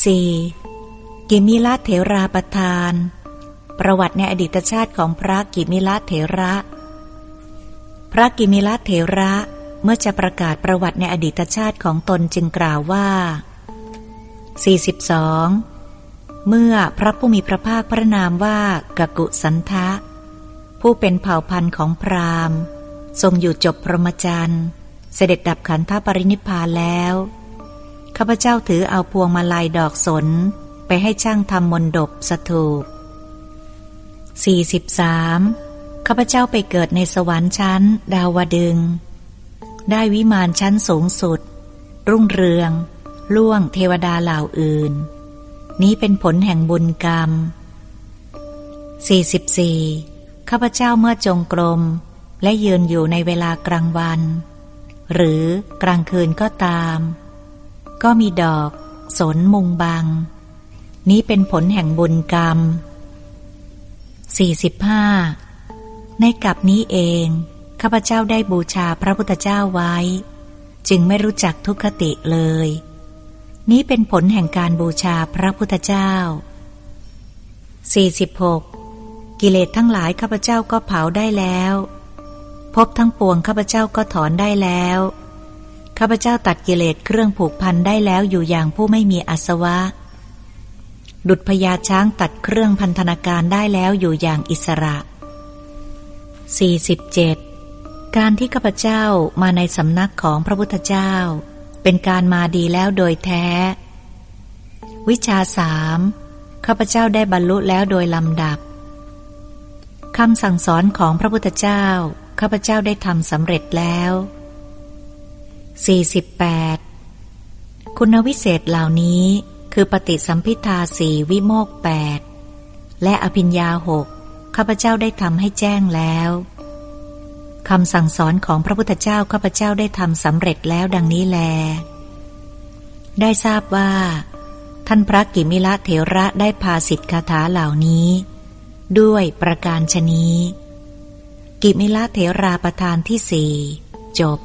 4. กิมิลเถราประทาน ประวัติในอดีตชาติของพระกิมิลเถระ พระกิมิลเถระเมื่อจะประกาศประวัติในอดีตชาติของตนจึงกล่าวว่า 42. เมื่อพระผู้มีพระภาคพระนามว่ากกุสันทะ ผู้เป็นเผ่าพันธุ์ของพราหมณ์ ทรงอยู่จบพรหมจรรย์ เสด็จดับขันธปรินิพพานแล้ว ข้าพเจ้าถือเอาพวงมาลัยดอกสน ไปให้ช่างทำมนดบสถูป 43. ข้าพเจ้าไปเกิดในสวรรค์ชั้น ดาวดึง ได้วิมานชั้นสูงสุด รุ่งเรือง ล่วงเทวดาเหล่าอื่น นี้เป็นผลแห่งบุญกรรม 44. ข้าพเจ้าเมื่อจงกรม และยืนอยู่ในเวลากลางวัน หรือกลางคืนก็ตาม ก็มีดอก สนมุงบังนี้เป็นผลแห่งบุญกรรม 45. ในกลับนี้เอง ข้าพเจ้าได้บูชาพระพุทธเจ้าไว้ จึงไม่รู้จักทุกขติเลย นี้เป็นผลแห่งการบูชาพระพุทธเจ้า 46. กิเลสทั้งหลายข้าพเจ้าก็เผาได้แล้ว พบทั้งปวงข้าพเจ้าก็ถอนได้แล้ว ข้าพเจ้าตัดกิเลสเครื่องผูกพันได้แล้วอยู่อย่างผู้ไม่มีอาสวะ ดุจพญาช้างตัดเครื่องพันธนาการได้แล้วอยู่อย่างอิสระ 47. การที่ข้าพเจ้ามาในสำนักของพระพุทธเจ้า เป็นการมาดีแล้วโดยแท้ วิชาสามข้าพเจ้าได้บรรลุแล้วโดยลำดับคำสั่งสอนของพระพุทธเจ้า ข้าพเจ้าได้ทำสำเร็จแล้ว 48. คุณวิเศษเหล่านี้คือปฏิสัมพิทาสี่วิโมกแปดและอภิญญาหกข้าพเจ้าได้ทำให้แจ้งแล้วคำสั่งสอนของพระพุทธเจ้าข้าพเจ้าได้ทำสำเร็จแล้วดังนี้แล ได้ทราบว่า ท่านพระกิมิละเถระได้พาสิทธิคาถาเหล่านี้ ด้วยประการชนี้ กิมิละเถราประธานที่สี่จบ